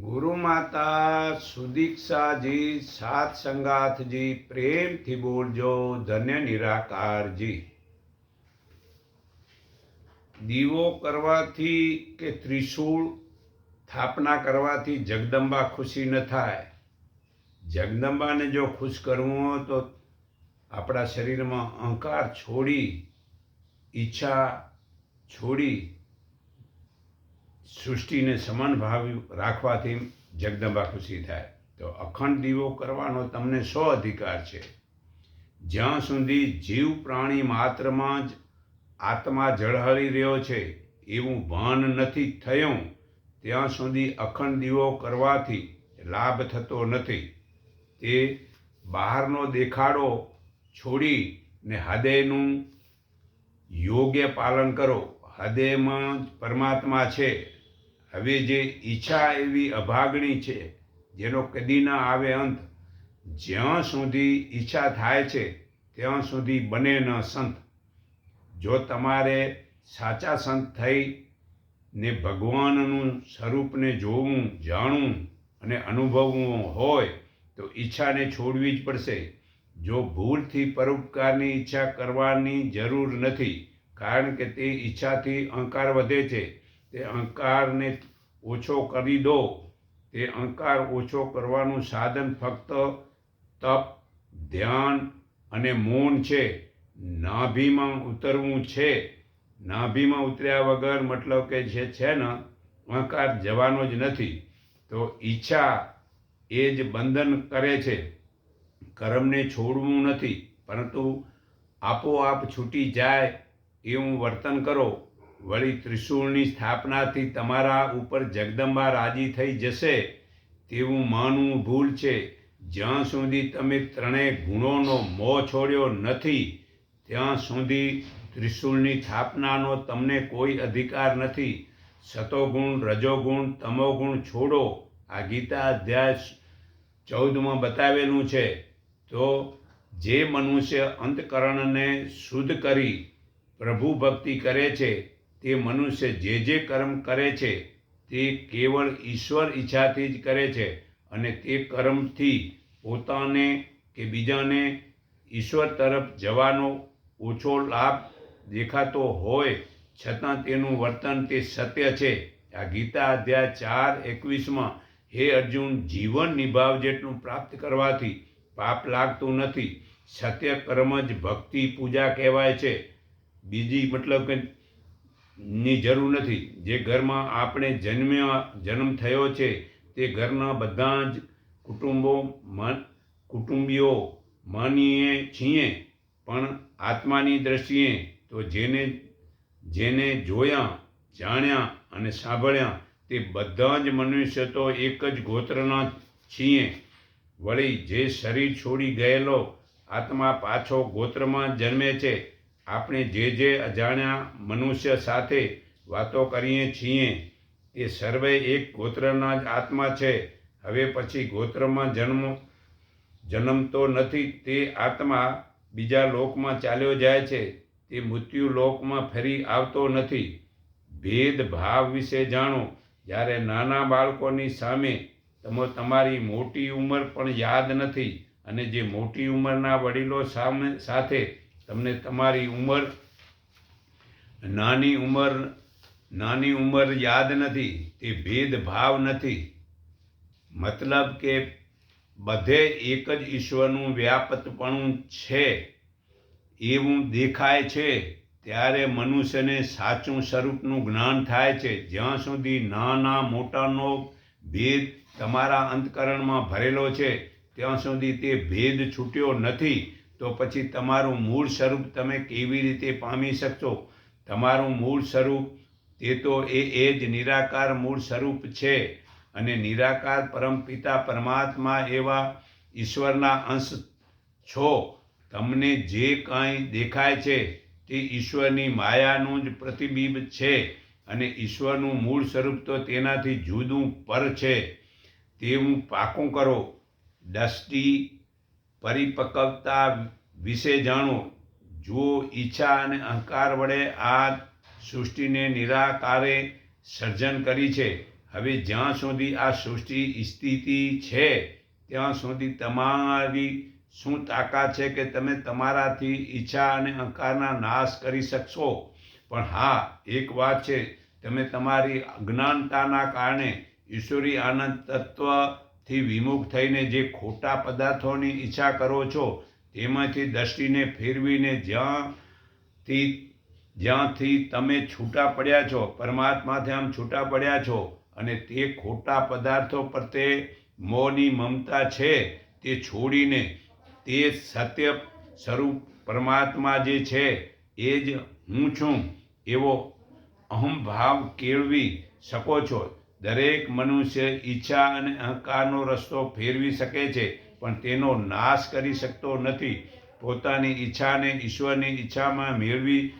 ગુરુ માતા સુદીક્ષાજી, સાત સંગાથજી, પ્રેમથી બોલજો, ધન્ય નિરાકારજી. દીવો કરવાથી કે ત્રિશૂળ સ્થાપના કરવાથી જગદંબા ખુશી ન થાય. જગદંબાને જો ખુશ કરવું હોય તો આપણા શરીરમાં અહંકાર છોડી, ઈચ્છા છોડી સૃષ્ટિને સમાન ભાવ રાખવાથી જગદંબા ખુશી થાય તો અખંડ દીવો કરવાનો તમને સો અધિકાર છે. જ્યાં સુધી જીવ પ્રાણી માત્રમાં જ આત્મા ઝળહળી રહ્યો છે, એવું ભાન નથી થયું, ત્યાં સુધી અખંડ દીવો કરવાથી લાભ થતો નથી. તે બહારનો દેખાડો છોડી ને હૃદયનું યોગ્ય પાલન કરો. હૃદયમાં પરમાત્મા છે. હવે જે ઈચ્છા એવી અભાગણી છે, જેનો કદી ના આવે અંત, જ્યાં સુધી ઈચ્છા થાય છે, ત્યાં સુધી બને ન સંત. જો તમારે સાચા સંત થઈ ને ભગવાનનું સ્વરૂપને જોવું, જાણવું અને અનુભવવું હોય, તો ઈચ્છાને છોડવી જ પડશે. જો ભૂલથી પરોપકારની ઈચ્છા કરવાની જરૂર નથી, કારણ કે તે ઈચ્છાથી અહંકાર વધે છે. તે અહંકારને ઓછો કરી દો. તે અહંકાર ઓછો કરવાનું સાધન ફક્ત તપ, ધ્યાન અને મૌન છે. નાભીમાં ઉતરવું છે. નાભીમાં ઉતર્યા વગર મતલબ કે જે છે ને, અહંકાર જવાનો જ નથી. તો ઈચ્છા એ જ બંધન કરે છે. કર્મને છોડવું નથી. પરંતુ આપોઆપ છૂટી જાય એવું વર્તન કરો. વળી ત્રિશૂળની સ્થાપનાથી તમારા ઉપર જગદંબા રાજી થઈ જશે તેવું માનવું ભૂલ છે. જ્યાં સુધી તમે ત્રણેય ગુણોનો મોહ છોડ્યો નથી, ત્યાં સુધી ત્રિશૂળની સ્થાપનાનો તમને કોઈ અધિકાર નથી. સતોગુણ રજોગુણ, તમોગુણ છોડો, આ ગીતા અધ્યાય ચૌદમાં બતાવેલું છે. તો જે મનુષ્ય અંતકરણને શુદ્ધ કરી પ્રભુ ભક્તિ કરે છે તે મનુષ્ય જે જે કર્મ કરે છે, તે કેવળ ઈશ્વર ઈચ્છાથી જ કરે છે અને તે કર્મથી પોતાને કે બીજાને ઈશ્વર તરફ જવાનો ઓછો લાભ દેખાતો હોય, છતાં તેનું વર્તન તે સત્ય છે. આ ગીતા અધ્યાય ચાર એકવીસમાં, હે અર્જુન, જીવન નિભાવ જેટલું પ્રાપ્ત કરવાથી પાપ લાગતું નથી. સત્ય કર્મ જ ભક્તિ પૂજા કહેવાય છે. બીજી મતલબ કે ની જરૂર નથી. જે ઘરમાં આપણે જન્મ્યા, જન્મ થયો છે, તે ઘરના બધા જ કુટુંબો મન, કુટુંબીઓ માનીએ છીએ, પણ આત્માની દ્રષ્ટિએ તો જેને જેને જોયા, જાણ્યા અને સાંભળ્યા, તે બધા જ મનુષ્ય તો એક જ ગોત્રના છીએ. વળી જે શરીર છોડી ગયેલો આત્મા પાછો ગોત્રમાં જન્મે છે આપણે જે જે અજાણ્યા મનુષ્ય સાથે વાતો કરીએ છીએ, એ સર્વે એક ગોત્રના જ આત્મા છે. હવે પછી ગોત્રમાં જન્મ, જન્મતો નથી, તે આત્મા બીજા લોકમાં ચાલ્યો જાય છે. તે મૃત્યુ લોકમાં ફરી આવતો નથી. ભેદભાવ વિશે જાણો. જ્યારે નાના બાળકોની સામે તમે, તમારી મોટી ઉંમર પણ યાદ નથી અને જે મોટી ઉંમરના વડીલો સામે, સાથે તમને તમારી ઉંમર, નાની ઉંમર નાની ઉંમર યાદ નથી, તે ભેદભાવ નથી. મતલબ કે બધે એક જ ઈશ્વરનું વ્યાપતપણું છે, એવું દેખાય છે, ત્યારે મનુષ્યને સાચું સ્વરૂપનું જ્ઞાન થાય છે. જ્યાં સુધી નાના મોટાનો ભેદ તમારા અંતકરણમાં ભરેલો છે, ત્યાં સુધી તે ભેદ છૂટ્યો નથી. તો પછી તમારું મૂળ સ્વરૂપ તમે કેવી રીતે પામી શકશો? તમારું મૂળ સ્વરૂપ, તે તો એ એ જ નિરાકાર મૂળ સ્વરૂપ છે. અને નિરાકાર પરમપિતા પરમાત્મા એવા ઈશ્વરના અંશ છો. તમને જે કાંઈ દેખાય છે, તે ઈશ્વરની માયાનું જ પ્રતિબિંબ છે. અને ઈશ્વરનું મૂળ સ્વરૂપ તો તેનાથી જુદું પર છે. તેવું પાકું કરો. દષ્ટિ પરિપક્વતા વિશે જાણો. જો ઈચ્છા અને અહંકાર વડે આ સૃષ્ટિને નિરાકારે સર્જન કરી છે. હવે જ્યાં સુધી આ સૃષ્ટિ સ્થિતિ છે, ત્યાં સુધી તમારી શું તાકાત છે કે તમે તમારાથી ઈચ્છા અને અહંકારના નાશ કરી શકશો? પણ હા, એક વાત છે. તમે તમારી અજ્ઞાનતાના કારણે ઈશ્વરી આનંદ તત્વથી વિમુખ થઈને જે ખોટા પદાર્થોની ઈચ્છા કરો છો, તેમાંથી દ્રષ્ટિને ફેરવીને જ્યાંથી જ્યાંથી તમે છૂટા પડ્યા છો, પરમાત્માથી આમ છૂટા પડ્યા છો અને તે ખોટા પદાર્થો પ્રત્યે મોની મમતા છે, તે છોડીને તે સત્ય સ્વરૂપ પરમાત્મા જે છે, એ જ હું છું એવો અહમભાવ કેળવી શકો છો. દરેક મનુષ્ય ઈચ્છા અને અહંકારનો રસ્તો ફેરવી શકે છે, પણ તેનો નાશ કરી શકતો નથી. પોતાની ઈચ્છાને ઈશ્વરની ઈચ્છામાં મેળવી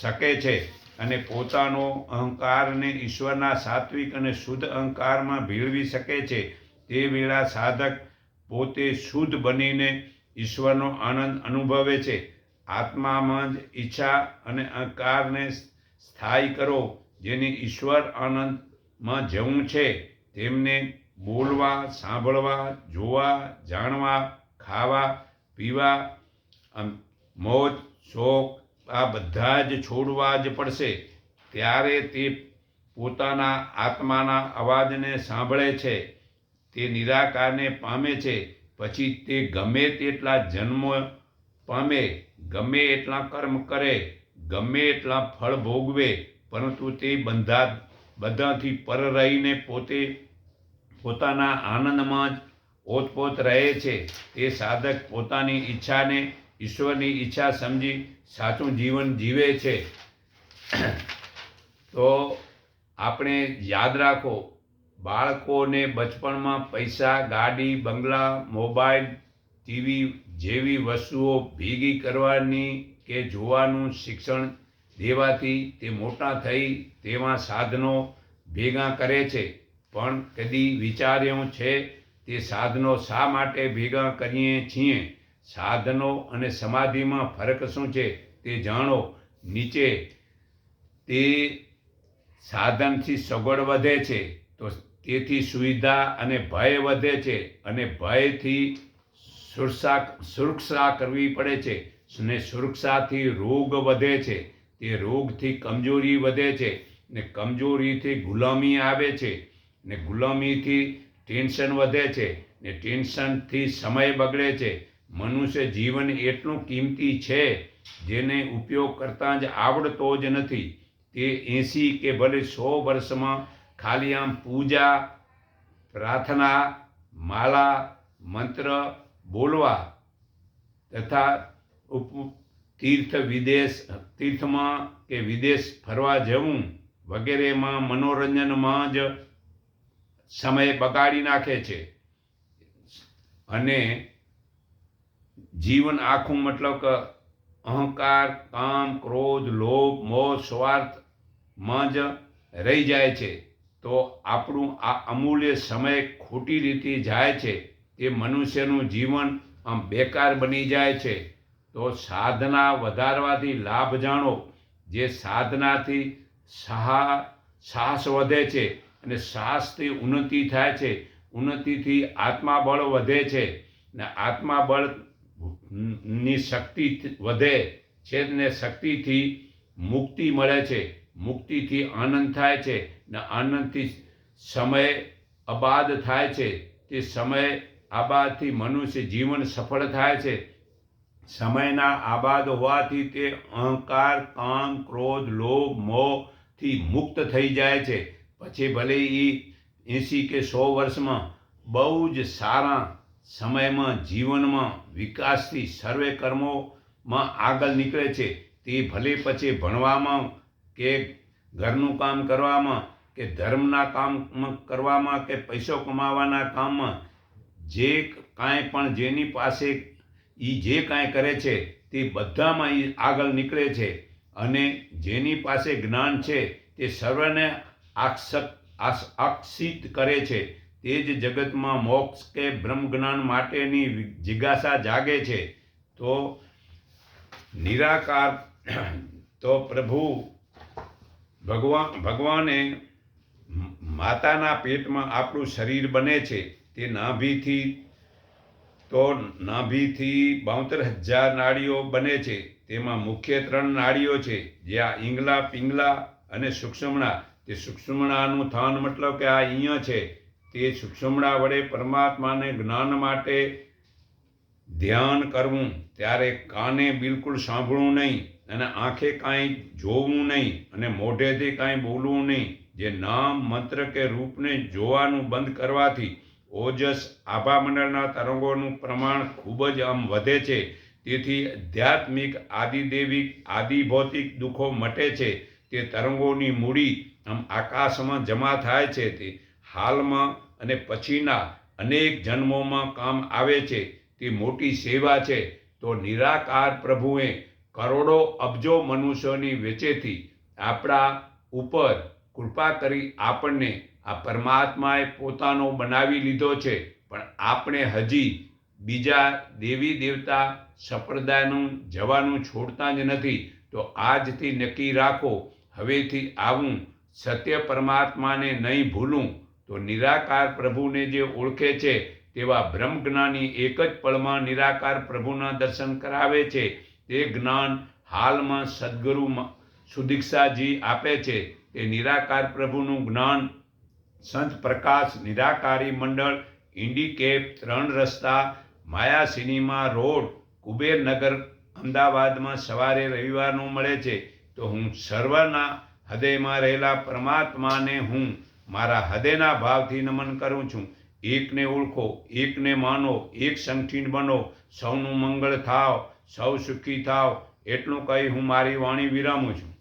શકે છે અને પોતાનો અહંકારને ઈશ્વરના સાત્વિક અને શુદ્ધ અહંકારમાં ભેળવી શકે છે. તે વેળા સાધક પોતે શુદ્ધ બનીને ઈશ્વરનો આનંદ અનુભવે છે. આત્મામાં જ ઈચ્છા અને અહંકારને સ્થાયી કરો, જેને ઈશ્વર આનંદમાં જવું છે, તેમને બોલવા, સાંભળવા, જોવા, જાણવા, ખાવા, પીવા મોજ, શોખ, આ બધા જ છોડવા જ પડશે. ત્યારે તે પોતાના આત્માના અવાજને સાંભળે છે, તે નિરાકારને પામે છે, પછી તે ગમે તેટલા જન્મ પામે, ગમે એટલા કર્મ કરે, ગમે એટલા ફળ ભોગવે, પરંતુ તે બંધા બધાથી પર રહીને પોતે પોતાના આનંદમાં જ ઓતપોત રહે છે. તે સાધક પોતાની ઈચ્છાને ઈશ્વરની ઈચ્છા સમજી સાચું જીવન જીવે છે. તો આપણે યાદ રાખો, બાળકોને બચપણમાં પૈસા, ગાડી, બંગલા, મોબાઈલ, ટીવી જેવી વસ્તુઓ ભેગી કરવાની કે જોવાનું શિક્ષણ દેવાથી તે મોટા થઈ, તેવા સાધનો ભેગા કરે છે. પણ કદી વિચાર્યું છે તે સાધનો શા માટે ભેગા કરીએ છીએ? સાધનો અને સમાધિમાં ફરક શું છે તે જાણો. નીચે તે સાધનથી સગવડ વધે છે. તો તેથી સુવિધા અને ભય વધે છે અને ભયથી સુરક્ષા સુરક્ષા કરવી પડે છે અને સુરક્ષાથી રોગ વધે છે. તે રોગથી કમજોરી વધે છે ને કમજોરીથી ગુલામી આવે છે ને ગુલામીથી ટેન્શન વધે છે ને ટેન્શનથી સમય બગડે છે. મનુષ્ય જીવન એટલું કિંમતી છે જેને ઉપયોગ કરતાં જ આવડતો જ નથી. તે એંસી કે ભલે સો વર્ષમાં ખાલી આમ પૂજા, પ્રાર્થના, માલા, મંત્ર, બોલવા તથા ઉપ તીર્થ વિદેશ, તીર્થમાં કે વિદેશ ફરવા જવું વગેરેમાં મનોરંજનમાં જ સમય બગાડી નાખે છે. અને જીવન આખું મતલબ કે અહંકાર, કામ, ક્રોધ, લોભ, મોહ, સ્વાર્થમાં જ રહી જાય છે. તો આપણું આ અમૂલ્ય સમય ખોટી રીતે જાય છે તે મનુષ્યનું જીવન આમ બેકાર બની જાય છે. તો સાધના વધારવાથી લાભ જાણો. જે સાધનાથી સાહ, સાહસ વધે છે અને સાહસથી ઉન્નતિ થાય છે. ઉન્નતિથી આત્માબળ વધે છે ને આત્માબળની શક્તિ વધે છે ને શક્તિથી મુક્તિ મળે છે. મુક્તિથી આનંદ થાય છે ને આનંદથી સમય અબાદ થાય છે. તે સમય આબાદથી મનુષ્ય જીવન સફળ થાય છે. સમયના આબાદ હોવાથી તે અહંકાર, કામ, ક્રોધ, લોભ, મોહથી મુક્ત થઈ જાય છે. પછી ભલે એ એંસી કે સો વર્ષમાં બહુ જ સારા સમયમાં જીવનમાં વિકાસથી સર્વે કર્મોમાં આગળ નીકળે છે. તે ભલે પછી ભણવામાં કે ઘરનું કામ કરવામાં કે ધર્મના કામ કરવામાં કે પૈસો કમાવાના કામમાં જે કાંઈ પણ જેની પાસે એ જે કાંઈ કરે છે, તે બધામાં એ આગળ નીકળે છે. અને જેની પાસે જ્ઞાન છે, તે સર્વને આક્ષક આકર્ષિત કરે છે. તે જ જગતમાં મોક્ષ કે બ્રહ્મ જ્ઞાન માટેની જિજ્ઞાસા જાગે છે. તો નિરાકાર, તો પ્રભુ ભગવાન, ભગવાને માતાના પેટમાં આપણું શરીર બને છે. તે નાભીથી તો નાભીથી બાવતર હજાર નાડીઓ બને છે. તેમાં મુખ્ય ત્રણ નાડીઓ છે. જે આ ઈંગલા, પિંગલા અને સૂક્ષ્મણા. તે સૂક્ષ્મણાનું થાન મતલબ કે આ અહીંયા છે. તે સૂક્ષ્મણા વડે પરમાત્માને જ્ઞાન માટે ધ્યાન કરવું. ત્યારે કાને બિલકુલ સાંભળવું નહીં અને આંખે કાંઈ જોવું નહીં અને મોઢેથી કાંઈ બોલવું નહીં. જે નામ, મંત્ર કે રૂપને જોવાનું બંધ કરવાથી ઓજસ આભામંડળના તરંગોનું પ્રમાણ ખૂબ જ આમ વધે છે. તેથી આધ્યાત્મિક, આદિદેવિક, આદિભૌતિક દુઃખો મટે છે. તે તરંગોની મૂડી આમ આકાશમાં જમા થાય છે. તે હાલમાં અને પછીના અનેક જન્મોમાં કામ આવે છે. તે મોટી સેવા છે. તો નિરાકાર પ્રભુએ કરોડો અબજો મનુષ્યોની વેચેથી આપણા ઉપર કૃપા કરી આપણને આ પરમાત્માએ પોતાનો બનાવી લીધો છે. પણ આપણે હજી બીજા દેવી દેવતા સંપ્રદાયનું જવાનું છોડતા જ નથી. તો આજથી નક્કી રાખો, હવેથી આવું સત્ય પરમાત્માને નહીં ભૂલું તો નિરાકાર પ્રભુને જે ઓળખે છે તેવા બ્રહ્મજ્ઞાની એક જ પળમાં નિરાકાર પ્રભુના દર્શન કરાવે છે. તે જ્ઞાન હાલમાં સદગુરુ સુદીક્ષાજી આપે છે. તે નિરાકાર પ્રભુનું જ્ઞાન સંત પ્રકાશ નિરાકારી મંડળ, ઇન્ડિકેપ, ત્રણ રસ્તા, માયા સિનેમા રોડ કુબેરનગર અમદાવાદમાં સવારે રવિવારનું મળે છે. તો હું સર્વના હૃદયમાં રહેલા પરમાત્માને હું મારા હૃદયના ભાવથી નમન કરું છું. એકને ઓળખો, એકને માનો, એક સંઠીન બનો. સૌનું મંગળ થાવ, સૌ સુખી થાવ. એટલું કહી હું મારી વાણી વિરામું છું.